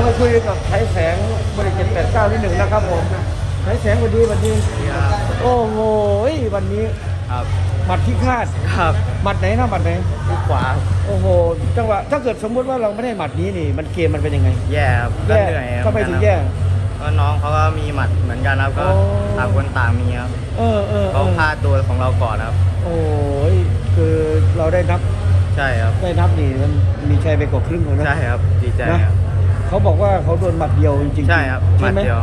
ยวมาคุยกับไทยแสงบริเจ็ดแปดเก้าที่หนึ่งนะครับผมไทยแสงวันดีวันดี โอ้โหวันนี้ครับหมัดที่คาดครับหมัดไหนนะหมัดไหนลูกขวาโอ้โหจังหวะถ้าเกิดสมมุติว่าเราไม่ได้หมัดนี้นี่ มันเกมมันเป็นยังไง แย่ครับก็แย่เหนื่อยครับทำไมถึงแย่ก็น้องเขาก็มีหมัดเหมือนกันครับก็โอ้ต่างคนต่างมีครับเออเออเอเขาอพลาดตัวของเราก่อนครับ โอ้ยคือเราได้นับใช่ครับได้นับนี่มันมีชัยไปกว่าครึ่งเลยนะใช่ครับดีใจนะครับ เขาบอกว่าเขาโดนหมัดเดียวจริงๆใช่ครับหมัดใช่ไหมเดียว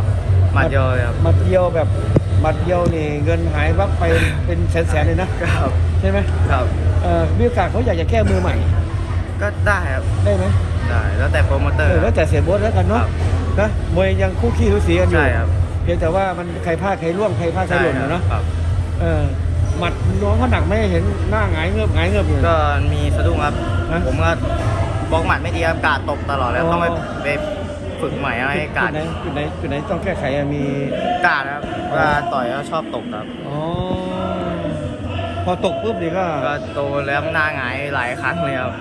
หมัดเดียวเลยครับหมัดเดียวแบบหมัดเดียวนี่เงินหายวับไปเป็นแสนๆเลยนะครับใช่ไหมครับเออมีโอกาสเขาอยากจะแก้มือใหม่ ก็ได้ครับได้ไหมได้แล้วแต่โปรโมเตอเอร์อแล้วแต่เสียโบดแล้วกันเนาะครับนะมวยยังคู่ขี้ทุสีกันอยู่ใช่ครับเพียงแต่ว่ามันใครพลาดใครร่วงใครพลาดใครใช่หล่นครับนะเนาะครับเออหมัดน้องเขาหนักไหม่เห็นหน้าหงายเงือบหงายเงือบอยู่ก็มีสะดุ้งครับฮะผมก็ บล็อกหมัดไม่ดีครับกาดตกตลอดแล้วอ๋อต้องไปไปฝึกใหม่ให้กาจุดดไหนจุดไหนจุดไหนต้องแก้ไขอะมีกาดครับเวลาต่อยแล้วชอบตกครับอ๋อพอตกปุ๊บนี่ก็ก็โตแล้วหน้าหงายหลายครั้งเลยครับ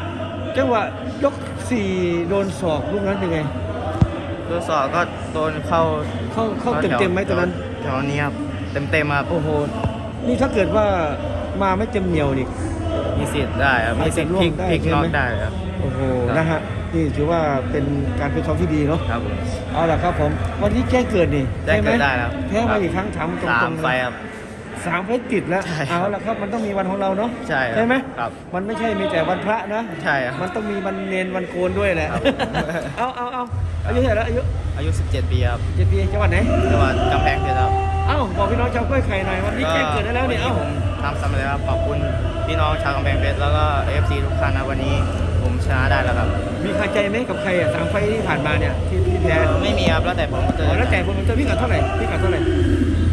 จังหวะยกสี่โดนศอกลูกนั้นเป็นไงตัวสอบก็โดนเข้าเข้าเข้าเต็มเต็มๆไหมตอนนั้นแถวนี้ครับเต็มเต็มๆครับโอ้โหนี่ถ้าเกิดว่ามาไม่เต็มเหนียวนี่มี สิทธิ์ได้ครับมีสิทธิ์พลิกอาจจะร่วงได้พลิกใช่ไหมน็อกได้ครับ โอ้โหครับ นะฮะนี่ถือว่าเป็นการเป็นซ้อมที่ดีเนาะครับผม เอาล่ะครับผมวันนี้แจ้งเกิดนี่แจ้งเกิดใช่หมได้ครับแพ้มาอีกครั้งถามตรงสามๆไฟเลยครับ สามไฟล์ติดแล้วใช่ครับ เอาล่ะครับมันต้องมีวันของเราเนาะใช่ครับใช่ไหมครับ มันไม่ใช่มีแต่วันพระนะ ใช่ครับ มันต้องมีวันเนนวันโกนด้วยแหละครับ เอาเอาเอาอายุเท่าไหร่แล้วอายุอายุ 17 ปีครับเจ็ดปีจังหวัดไหนจังหวัดกำแพงเพชรครับ เอ้าบอกพี่น้องชาวกล้วยไข่หน่อยวันนี้แจ้งเกิดได้แล้วเนี่ยวัเอ้าผมทำสำเร็จครับขอบคุณพี่น้องชาวกำแพงเพชรแล้วก็ AFC ทุกท่านนะวันนี้ผมชนะได้แล้วครับ มีคาใจไหมกับใครอะสามไฟล์ที่ผ่านมาเนี่ยที่ที่แพ้ไม่มีครับแล้วแต่โปรโมเตออ๋อร์แล้วแต่คนมันจะวิ่งกันเท่าไหร่วิ่งกันเท่าไหร่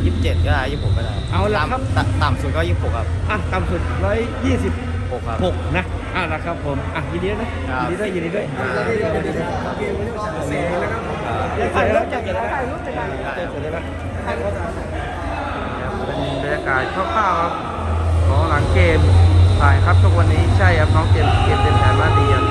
ยี่สิบเจ็ดก็ได้ยี่สิบหกก็ได้เอาล่ะครับ ต่ำต่ำสุดก็ยี่สิบหกครับอะต่ำสุดร้อยยี่สิบ หกครับ หกนะอะนะครับผม อะยินดีด้วยนะ ครับยินดีด้วยยินดีด้วยถ่ายรูปถ่ายรูปถ่ายรูปถ่ายรูป เป็นบรรยากาศคร่าวๆครับของหลังเกมถ่ายครับทุกวันนี้ใช่ครับน้องเกมเกมเต็มแผนมาดีครับ